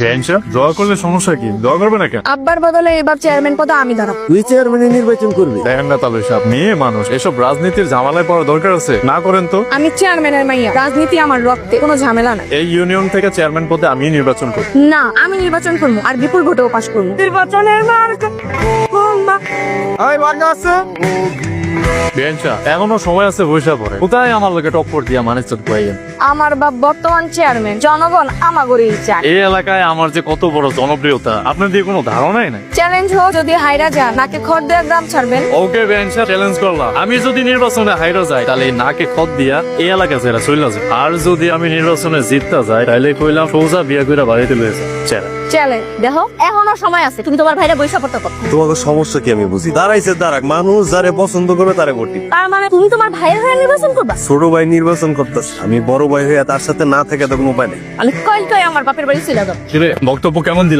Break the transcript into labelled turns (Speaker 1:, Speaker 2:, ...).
Speaker 1: বেঞ্চা দোয়া করলে সমস্যা কি? দোয়া করবে না কেন?
Speaker 2: আব্বার বদলে এবার চেয়ারম্যান পদে আমি দাঁড়াবো।
Speaker 3: তুই চেয়ারম্যানে নির্বাচন করবি।
Speaker 1: দেখেন না সাহেব মেয়ে মানুষ। এসব রাজনীতির ঝামেলায় পড়া দরকার আছে। না করেন তো।
Speaker 2: আমি চেয়ারম্যানের মাইয়া। রাজনীতি আমার রক্তে কোনো ঝামেলা নাই।
Speaker 1: এই ইউনিয়ন থেকে চেয়ারম্যান পদে আমি নির্বাচন করি
Speaker 2: না আমি নির্বাচন করব আর বিপুল ভোটেও পাশ করব। নির্বাচনের মার্কা
Speaker 1: বেঞ্চা এখনও সময় আছে বৈশা পরে কোথায় আমার লোকে টক্কর দিয়া মানুষ পাইয়েন
Speaker 2: আমার বাপ বর্তমান চেয়ারম্যান জনগণ আমাগরেই চায়।
Speaker 1: এই এলাকায় আমার যে কত বড় জনপ্রিয়তা আপনার দিয়ে কোনো ধারণাই নাই?
Speaker 2: চ্যালেঞ্জ হোক যদি হাইরা যান নাকে খড় দেওয়া গ্রাম ছাড়বেন।
Speaker 1: ওকে বেঞ্চা চ্যালেঞ্জ করলাম। আমি যদি নির্বাচনে হাইরা যাই তাহলে নাকে খত দিয়া এই এলাকা ছেড়ে চলে যায় আর যদি আমি নির্বাচনে জিততে যাই তাহলে কইলাম সোজা বিয়া করে বাড়িতে লয়েছে চ্যালেঞ্জ
Speaker 2: দেখো এখনও সময় আছে তুমি তোমার ভাইরা বৈশা পড়তে
Speaker 3: তোমাকে সমস্যা কি আমি বুঝি? দাঁড়াইছে দাঁড়াক মানুষ যারে পছন্দ করবে তারে ভোটি
Speaker 2: তার মানে তুমি তোমার ভাইয়ের হয়ে নির্বাচন করবা?
Speaker 3: ছোট ভাই নির্বাচন করতেছে। আমি বড় ভাই হয়ে তার সাথে না থেকে তো কোনো উপায় নেই।
Speaker 2: আমি কয়েল কয় আমার বাপের বাড়ি চলে যাব।
Speaker 1: বক্তব্য কেমন দিল?